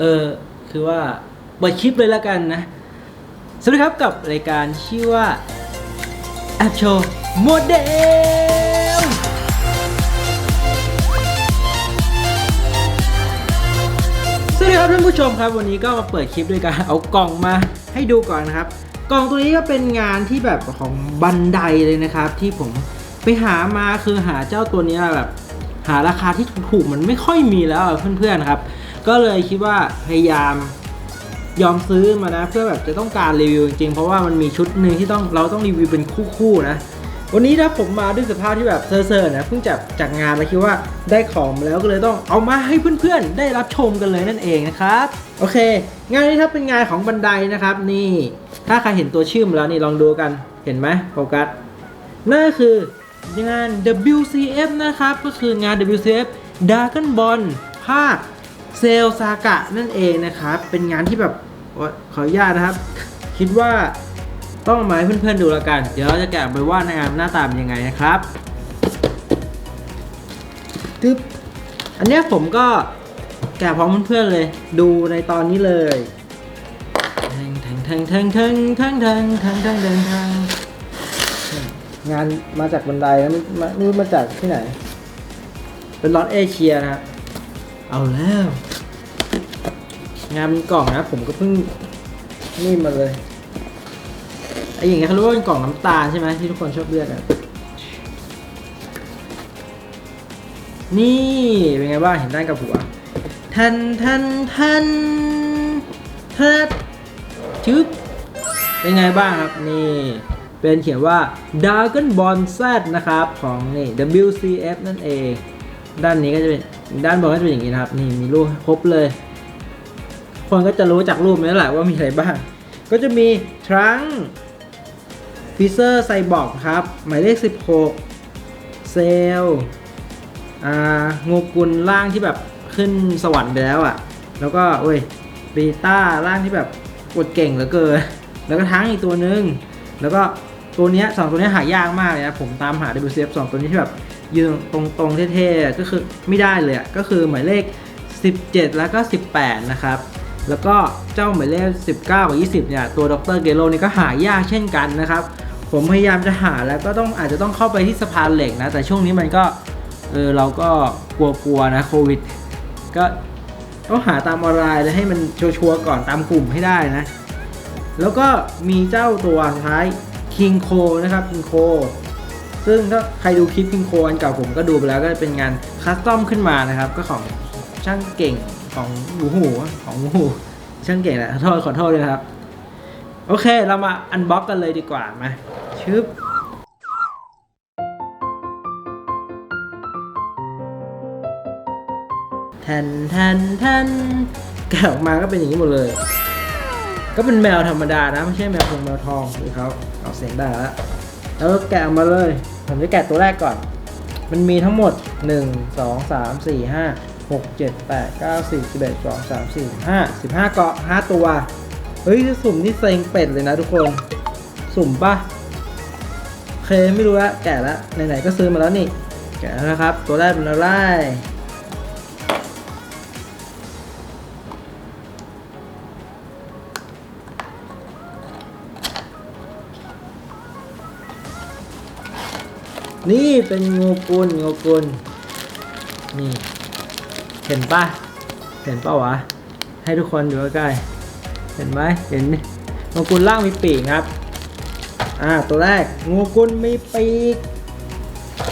เออคือว่าเปิดคลิปเลยแล้วกันนะ สวัสดีครับกับรายการชื่อว่าแอปโชว์โมเดลสวัสดีครับท่านผู้ชมครับ วันนี้ก็มาเปิดคลิปด้วยการเอากล่องมาให้ดูก่อนนะครับ กล่องตัวนี้ก็เป็นงานที่แบบของบันไดเลยนะครับ ที่ผมไปหามาคือหาเจ้าตัวนี้แบบหาราคาที่ถูกๆมันไม่ค่อยมีแล้วเพื่อนๆครับ ก็เลยคิดว่าพยายามยอมซื้อมานะ เพื่อแบบจะต้องการรีวิวจริงๆ เพราะว่ามันมีชุดหนึ่งที่ต้องเราต้องรีวิวเป็นคู่ๆนะ วันนี้ถ้าผมมาด้วยสภาพที่แบบเซ่อๆนะเพิ่งจากจากงานแล้วคิดว่าได้ของแล้วก็เลยต้องเอามาให้เพื่อนๆ ได้รับชมกันเลยนั่นเองนะครับโอเค งานนี้ถ้าเป็นงานของบันไดนะครับ นี่ ถ้าใครเห็นตัวชื่อมาแล้วนี่ลองดูกันเห็นไหมโฟกัสนั่นคืองาน WCF นะครับ ก็คืองาน WCF Dragon Ball ภาค เซลซากะนั่นเองนะครับ เป็นงานที่แบบขออนุญาตนะครับ คิดว่าต้องมาให้เพื่อนๆดูแล้วกัน เดี๋ยวเราจะแกะไปว่าในงานหน้าตาเป็นยังไงนะครับตึ๊บอันนี้ผมก็แกะพร้อมเพื่อนๆเลย ดูในตอนนี้เลยแทงแทงแทงแทงแทงแทงแทงทงแทงทงแทงงานมาจากบันไดนะนี่มานี่มาจากที่ไหน เป็นล็อตเอเชียนะครับ เอาแล้ว งานเป็นกล่องนะผมก็เพิ่งนี่มาเลยไอ้อย่างเงี้ยเขาเรียกว่าเป็นกล่องน้ำตาลใช่ไหมที่ทุกคนชอบเรียกกันนี่เป็นไงบ้างเห็นด้านกับหัวทันทันทันทัดชึบเป็นไงบ้างครับนี่ เป็นเขียนว่า Dragon Ball Z นะครับ ของนี่ WCF นั่นเอง ด้านนี้ก็จะเป็นด้านบนก็จะเป็นอย่างนี้นะครับ นี่มีรูปครบเลย คนก็จะรู้จากรูปนี้แหละว่ามีอะไรบ้าง ก็จะมีทรังฟิเซอร์ไซบอร์กครับ หมายเลข 16 เซลอ่างูกุลร่างที่แบบขึ้นสวรรค์ไปแล้วอะ่ะ แล้วก็เว้ยบีต้าร่างที่แบบกดเก่งเหลือเกิน แล้วก็ทั้งอีกตัวหนึง แล้วก็ตัวเนี้ยสองตัวเนี้ยหายากมากเลยนะ ผมตามหา WCF สองตัวนี้ที่แบบ ยืนตรงๆเท่ๆก็คือไม่ได้เลยก็คือหมายเลข 17 แล้วก็ 18 นะครับ แล้วก็เจ้าหมายเลข 19 กับ 20 เนี่ย ตัวดรเกโรนี่ก็หายากเช่นกันนะครับ ผมพยายามจะหาแล้วก็ต้องอาจจะต้องเข้าไปที่สะพานเหล็กนะ แต่ช่วงนี้มันก็ เออเราก็กลัวๆนะโควิด ก็ต้องหาตามออนไลน์เลยให้มันชัวร์ๆก่อนตามกลุ่มให้ได้นะ แล้วก็มีเจ้าตัวสุดท้าย King c o นะครับ King c o ซึ่งถ้าใครดูคลิป King c o อันเก่าผมก็ดูไปแล้วก็เป็นงานคัสตอมขึ้นมานะครับ ก็ของช่างเก่งของหูหูของหูหูช่างเก่งแหละขอโทษขอโทษด้วยครับ โอเคเรามาอันบ็อกกันเลยดีกว่ามาชึบแทนแทนแทนแกะออกมาก็เป็นอย่างนี้หมดเลย ก็เป็นแมวธรรมดานะ ไม่ใช่แมวพงแมวทองหรือเขาออกเสียงได้แล้ว แล้วแกะออกมาเลย ผมจะแกะตัวแรกก่อน มันมีทั้งหมด 1 2 3 4 5 6 7 8 9 10 11 12 3 4 5 15 เกาะ 5 ตัว เฮ้ยสุ่มนี่เซ็งเป็ดเลยนะทุกคน สุ่มปะเคไม่รู้ละแกะละไหนๆก็ซื้อมาแล้วนี่ แกะแล้วครับ ตัวแรกเป็นอะไร นี่เป็นงูกุลงูกุลนี่เห็นปะเห็นปะวะ ให้ทุกคนดูใกล้ๆเห็นไหมเห็นงูกุลล่างมีปีกครับ อ่าตัวแรกงูกุลมีปีก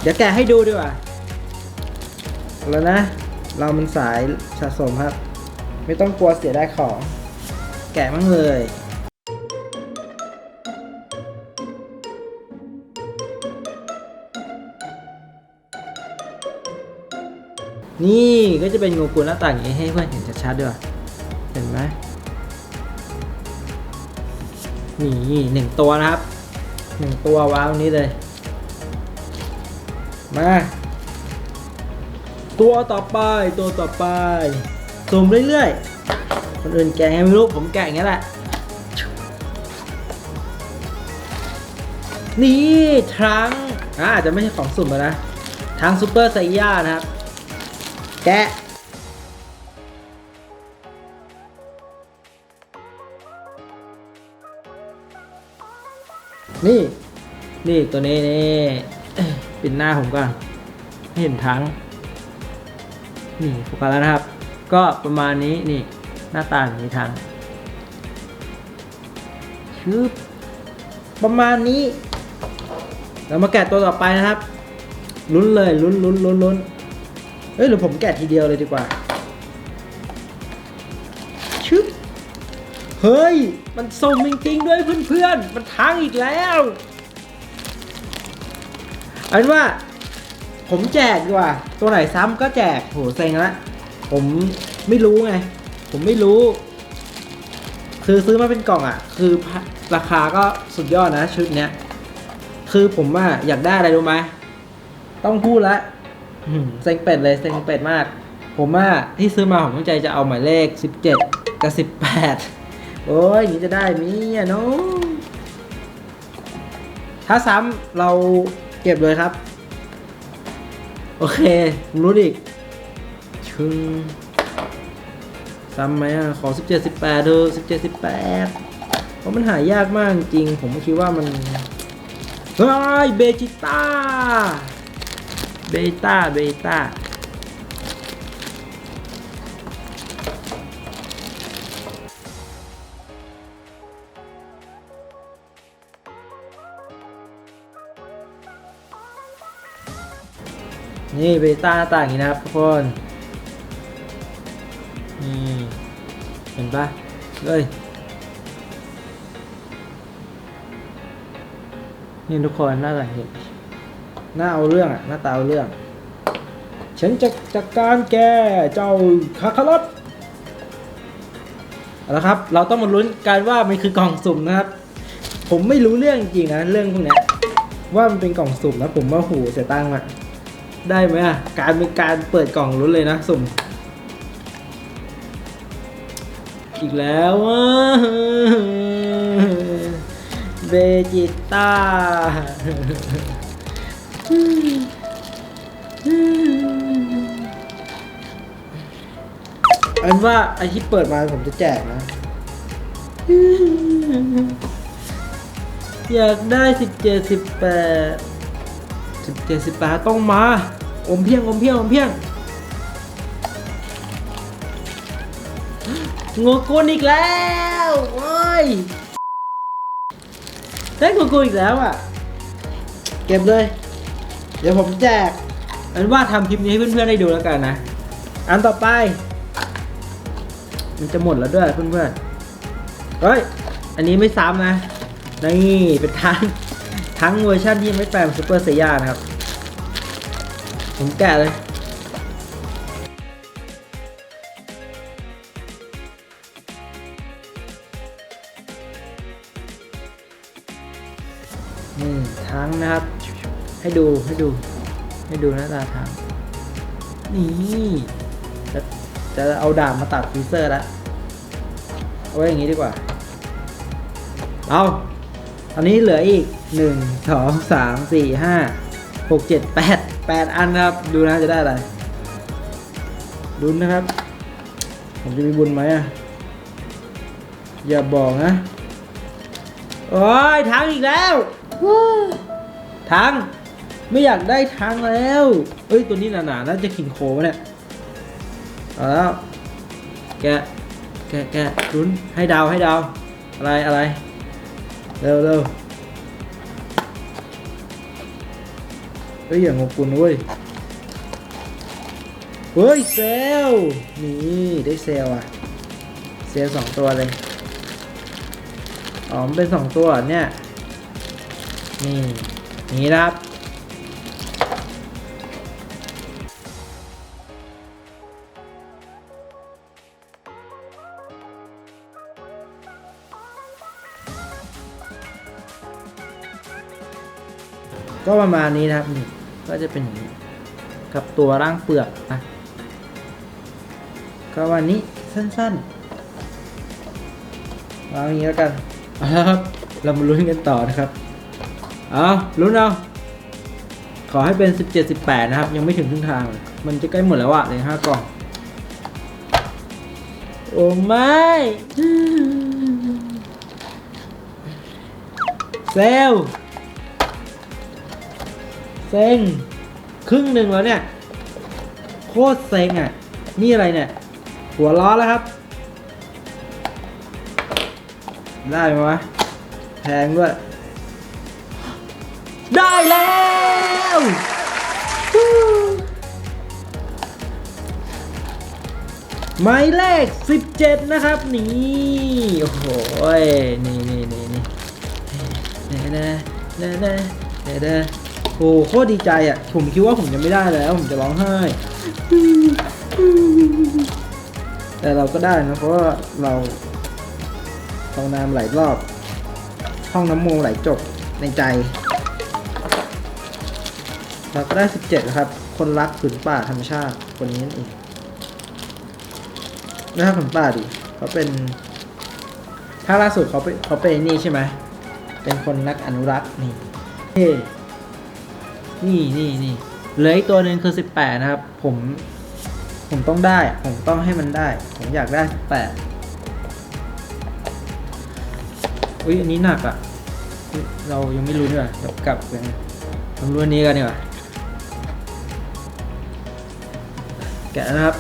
เดี๋ยวแกะให้ดูดีกว่าแล้วนะ เรามันสายสะสมครับ ไม่ต้องกลัวเสียได้ของ แกะมั่งเลย นี่ก็จะเป็นงูกุลหน้าต่างอย่างนี้ให้เพื่อนเห็นชัดๆด้วยเห็นไหมนี่หนึ่งตัวนะครับหนึ่งตัวว้างตรงนี้เลย มา ตัวต่อไปตัวต่อไปสุ่มเรื่อยๆ คนอื่นแกะไงไม่รู้ผมแกะอย่างนี้แหละ นี่ทรังอาจจะไม่ใช่ของสุ่มแล้วนะทางซูเปอร์ไซย่านะครับ แกนี่ นี่ตัวนี้นี่ปิดหน้าผมก่อนให้เห็นทั้ง นี่โฟกันแล้วนะครับ ก็ประมาณนี้นี่หน้าตาแบบนี้ทั้งชืบประมาณนี้ เรามาแกะตัวต่อไปนะครับ ลุ้นเลยลุ้นลุ้นลุ้นลุ้น เอ้ยหรือผมแกะทีเดียวเลยดีกว่า ชึบ เฮ้ย มันส่งจริงๆด้วยเพื่อนๆ มันทั้งอีกแล้วอาเป็นว่า ผมแจกดีกว่า ตัวไหนซ้ำก็แจก โหเซ็งละ ผมไม่รู้ไง ผมไม่รู้ คือซื้อมาเป็นกล่องอะ คือราคาก็สุดยอดนะชุดเนี้ย คือผมว่าอยากได้อะไรรู้ไหม ต้องพูดละ เซ็งเป็ดเลยเซ็งเป็ดมาก ผมว่าที่ซื้อมาผมตั้งใจจะเอาหมายเลข 17 กับ 18 โอ้ยอย่างนี้จะได้มีอะเนาะถ้าซ้ำเราเก็บเลยครับ โอเครู้อีกชึงซ้ำไหมอะ ขอ 17 18เถอ17 18เพราะมันหายากมากจริง ผมคิดว่ามัน เฮ้ย เบจิต้า เบต้าเบต้านี่เบต้าหน้าตาอย่างนี้นะครับทุกคนนี่เห็นปะเลยนี่ทุกคนหน้าตาเห็น หน้าเอาเรื่องอะหน้าตาเอาเรื่อง ฉันจะจัดการแกเจ้าคาคารอตเอาละครับ เราต้องมาลุ้นกันว่ามันคือกล่องสุ่มนะครับ ผมไม่รู้เรื่องจริงนะเรื่องพวกนี้ว่ามันเป็นกล่องสุ่มนะผมว่าหูเสียตังค์อะได้ไหมอะการเป็นการเปิดกล่องลุ้นเลยนะสุ่ม อีกแล้วเบจิต้า อันว่าไอที่เปิดมาผมจะแจกนะ อยากได้สิบเจ็ดสิบแปดสิบเจ็ดสิบแปดต้องมา อมเพียง อมเพียง อมเพียงงูกุนอีกแล้วโอ้ยได้งูกุนอีกแล้วอะ เก็บเลย เดี๋ยวผมแจกอันว่าทำคลิปนี้ให้เพื่อนๆได้ดูแล้วกันนะ อันต่อไป มันจะหมดแล้วด้วยเพื่อนๆเฮ้ย อันนี้ไม่ซ้ำนะ นี่เป็นทั้งทั้งเวอร์ชันที่ไม่แปลงซูเปอร์เซียนะครับ ผมแกะเลยนี่ทั้งนะครับ ให้ดูให้ดู ให้ดูหน้าตาทั้งนี่จะจะเอาดาบมาตัดฟีเซอร์แล้วเอาไว้อย่างนี้ดีกว่า เอาตอนนี้เหลืออีกหนึ่งสองสามสี่ห้าหกเจ็ดแปดแปดอันนะครับ ดูนะจะได้อะไรดุนนะครับ ผมจะมีบุญไหมอะ อย่าบอกนะ โอ้ยทางอีกแล้ววู้ทาง ไม่อยากได้ทางแล้วเอ้ยตัวนี้หนาๆน่าจะขิงโควะเนี่ยเอาแล้วแกแกแกะลุ้นให้ดาวให้ดาวอะไรอะไรเร็วเร็วเฮ้ยอย่างงกุลเว้ยเฮ้ยเซลนี่ได้เซลอะเซลสองตัวเลยอ๋อมันเป็นสองตัวเหรอเนี่ยนี่นี่นะครับ ก็ประมาณนี้นะครับนี่ก็จะเป็นอย่างนี้กับตัวร่างเปลือกนะก็วันนี้สั้นๆเอาอย่างนี้แล้วกันเอาละครับเรามาลุ้นกันต่อนะครับเอาลุ้นเอาขอให้เป็น 17 18 นะครับ ยังไม่ถึงครึ่งทาง มันจะใกล้หมดแล้วอะเลยห้ากล่อง โอ้ไม่เซล เซ็งครึ่งหนึ่งแล้วเนี่ย โคตรเซ็งอะ นี่อะไรเนี่ย หัวล้อแล้วครับ ได้ไหมวะแพงด้วย ได้แล้วหมายเลข 17 นะครับ นี่ โอ้โหนี่นี่นี่นี่เด้เด้เด้เด้เด้เด้ โอ้โคตรดีใจอะ ผมคิดว่าผมจะไม่ได้แล้ว ผมจะร้องไห้ แต่เราก็ได้นะ เพราะว่าเราห้องน้ำหลายรอบ ห้องน้ำโมไหลจบในใจ เราก็ได้ 17นะครับ คนรักผืนป่าธรรมชาติคนนี้นั่นเองไม่ใช่ผืนป่าดิเขาเป็น ถ้าล่าสุดเขาเป็นเขาเป็นนี่ใช่ไหมเป็นคนนักอนุรักษ์นี่เท่ นี่นี่นี่เหลืออีกตัวหนึ่งคือ 18 นะครับ ผม ผมต้องได้ ผมต้องให้มันได้ ผมอยากได้ 18 อุ้ยอันนี้หนักอะ เรายังไม่รู้ดีกว่าเดี๋ยวกลับไปทำรุ่นนี้กันดีกว่าแกะนะครับ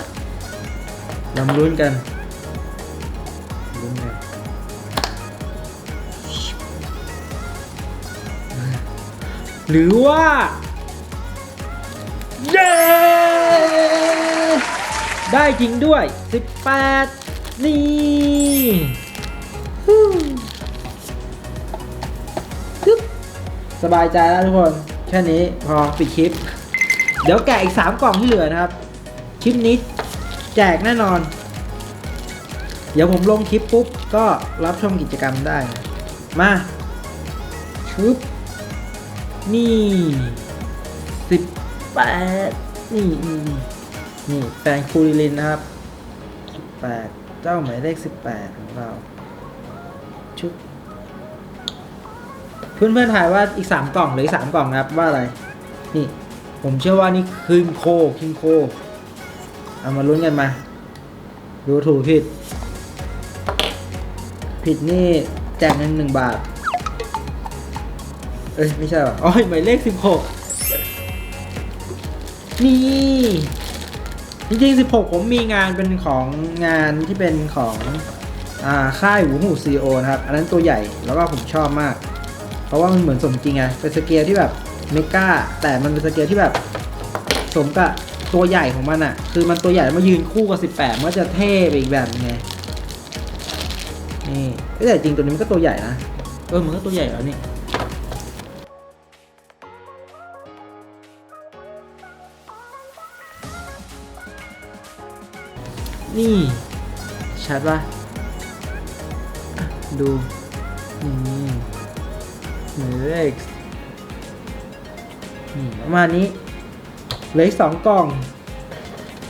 ลำรุ่นกันลุ้นกันหรือว่า เย้ ได้จริงด้วย 18 นี่ฮึซึบสบายใจแล้วทุกคน แค่นี้พอปิดคลิป เดี๋ยวแกะอีก 3 กล่องที่เหลือนะครับ คลิปนี้แจกแน่นอน เดี๋ยวผมลงคลิปปุ๊บ ก็รับชมกิจกรรมได้ มาชุบนี่สิบ แปดนี่นี่นี่นี่แฟนคูริลินนะครับสิบแปดเจ้าหมายเลขสิบแปดของเราชุบเพื่อนเพื่อนถ่ายว่าอีกสามกล่องหรืออีกสามกล่องนะครับว่าอะไร นี่ ผมเชื่อว่านี่คือโคคิงโคเอามาลุ้นกันมา ดูถูกผิด ผิดนี่แจกเงินหนึ่งบาท เอ้ย ไม่ใช่หรออ๋อหมายเลขสิบหก นี่ จริงๆ 16 ผมมีงานเป็นของงานที่เป็นของอ่าค่ายหูหูซีโอนะครับ อันนั้นตัวใหญ่แล้วก็ผมชอบมาก เพราะว่ามันเหมือนสมจริงไงเป็นสเกลที่แบบเมกาแต่มันเป็นสเกลที่แบบสมกับตัวใหญ่ของมันอะ่ะคือมันตัวใหญ่มายืนคู่กับ 18 มันก็จะเท่ไปอีกแบบนึงไงนี่แต่จริงตัวนี้มันก็ตัวใหญ่นะเออมันก็ตัวใหญ่แล้วนี่ นี่ ชัดปะอะดู นี่หนึ่เลขประมาณนี้เหลืออีกสองกล่อง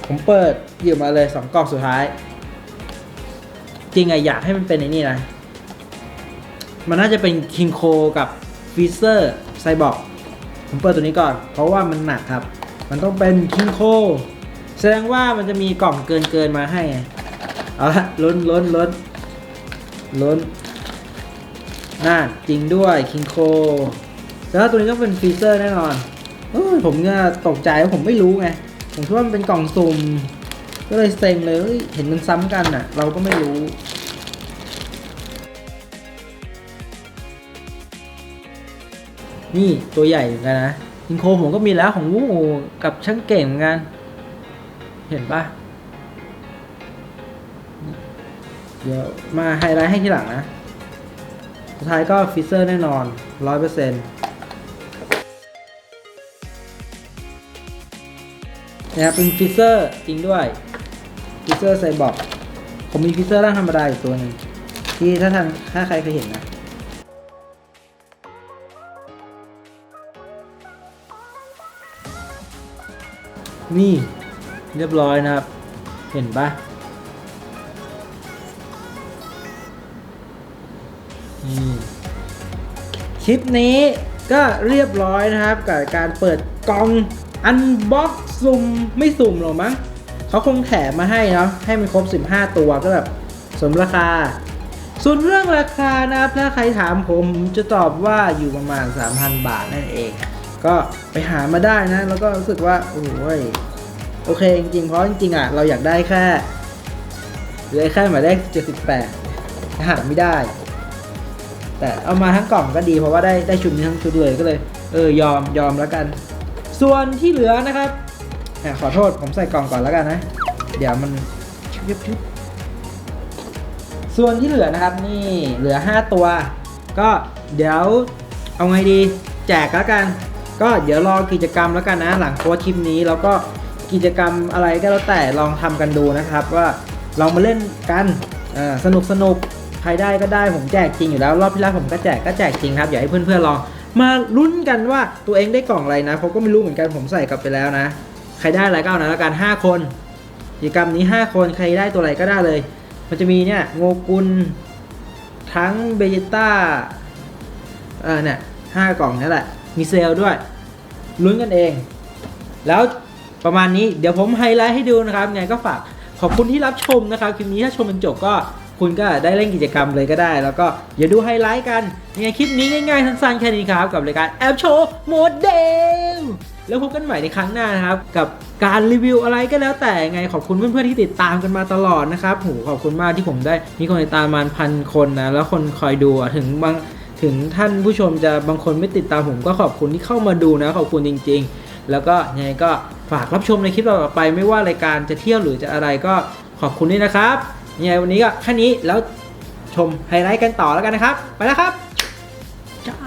ผมเปิดหยิบมาเลยสองกล่องสุดท้าย จริงอะอยากให้มันเป็นไอ้นี่นะ มันน่าจะเป็นคิงโคกับฟีเซอร์ไซบอร์กผมเปิดตัวนี้ก่อน เพราะว่ามันหนักครับ มันต้องเป็นคิงโค แสดงว่ามันจะมีกล่องเกินเกินมาให้ไงเอาละล้นล้นล้นล้นน่าจริงด้วยคิงโคแล้วตัวนี้ต้องเป็นฟีเซอร์แน่นอนเอ้ยผมเนี่ยตกใจว่าผมไม่รู้ไง ผมคิดว่ามันเป็นกล่องสุ่มก็เลยเซ็งเลยเห็นมันซ้ำกันอะ เราก็ไม่รู้นี่ตัวใหญ่เหมือนกันนะคิงโคผมก็มีแล้วของวูกับช่างเก่งเหมือนกัน เห็นปะเดี๋ยวมาไฮไลท์ให้ทีหลังนะ สุดท้ายก็ฟิเซอร์แน่นอนร้อยเปอร์เซ็นต์นะครับเป็นฟิเซอร์จริงด้วยฟิเซอร์ไซบอร์กผมมีฟิเซอร์ร่างธรรมดาอยู่ตัวหนึ่งที่ถ้าทางถ้าใครเคยเห็นนะ นี่ เรียบร้อยนะครับ เห็นปะคลิปนี้ก็เรียบร้อยนะครับ กับการเปิดกล่องอันบ็อกสุ่มไม่สุ่มหรอกมั้งเขาคงแถมมาให้เนาะให้มันครบ 15 ตัวก็แบบสมราคา ส่วนเรื่องราคานะครับถ้าใครถามผมจะตอบว่าอยู่ประมาณ 3,000 บาทนั่นเอง ก็ไปหามาได้นะ แล้วก็รู้สึกว่า โอ้ย โอเคจริงๆเพราะจริงๆอะเราอยากได้แค่เหลือแค่หมายเลข78หาไม่ได้ แต่เอามาทั้งกล่องก็ดีเพราะว่าได้ได้ชุดนี้ทั้งชุดเลยก็เลย เออยอมยอมแล้วกัน ส่วนที่เหลือนะครับอะขอโทษผมใส่กล่องก่อนแล้วกันนะ เดี๋ยวมันชุบชุบชุบส่วนที่เหลือนะครับนี่เหลือ 5 ตัว ก็เดี๋ยวเอาไงดีแจกแล้วกัน ก็เดี๋ยวรอกิจกรรมแล้วกันนะ หลังโพสคลิปนี้แล้วก็ กิจกรรมอะไรก็แล้วแต่ลองทำกันดูนะครับ ว่าลองมาเล่นกันสนุกสนุกใครได้ก็ได้ผมแจกจริงอยู่แล้ว รอบที่แล้วผมก็แจกก็แจกจริงครับอยากให้เพื่อนๆลองมาลุ้นกันว่าตัวเองได้กล่องอะไรนะผมก็ไม่รู้เหมือนกันผมใส่กลับไปแล้วนะ ใครได้อะไรก็เอานะแล้วกัน5 คนกิจกรรมนี้ 5 คนใครได้ตัวอะไรก็ได้เลย มันจะมีเนี่ยโงกุลทั้งเบจิต้าเออเนี่ยห้ากล่องนี่แหละมีเซลล์ด้วยลุ้นกันเอง แล้ว ประมาณนี้เดี๋ยวผมไฮไลท์ให้ดูนะครับไงก็ฝากขอบคุณที่รับชมนะครับคลิปนี้ถ้าชมจนจบก็คุณก็ได้เล่นกิจกรรมเลยก็ได้ แล้วก็อย่าดูไฮไลท์กันยังไงคลิปนี้ง่ายๆสั้นๆแค่นี้ครับ กับรายการแอปโชว์โมเดลแล้วพบกันใหม่ในครั้งหน้านะครับ กับการรีวิวอะไรก็แล้วแต่ไงขอบคุณเพื่อนๆที่ติดตามกันมาตลอดนะครับโหขอบคุณมากที่ผมได้มีคนติดตามมาพันคนนะแล้วคนคอยดูถึงบางถึงท่านผู้ชมจะบางคนไม่ติดตามผมก็ขอบคุณที่เข้ามาดูนะขอบคุณจริง ๆ แล้วก็ยังไงก็ ฝากรับชมในคลิปต่อไปไม่ว่ารายการจะเที่ยวหรือจะอะไรก็ขอบคุณด้วยนะครับยังไงวันนี้ก็แค่นี้แล้วชมไฮไลท์กันต่อแล้วกันนะครับ ไปแล้วครับจ้า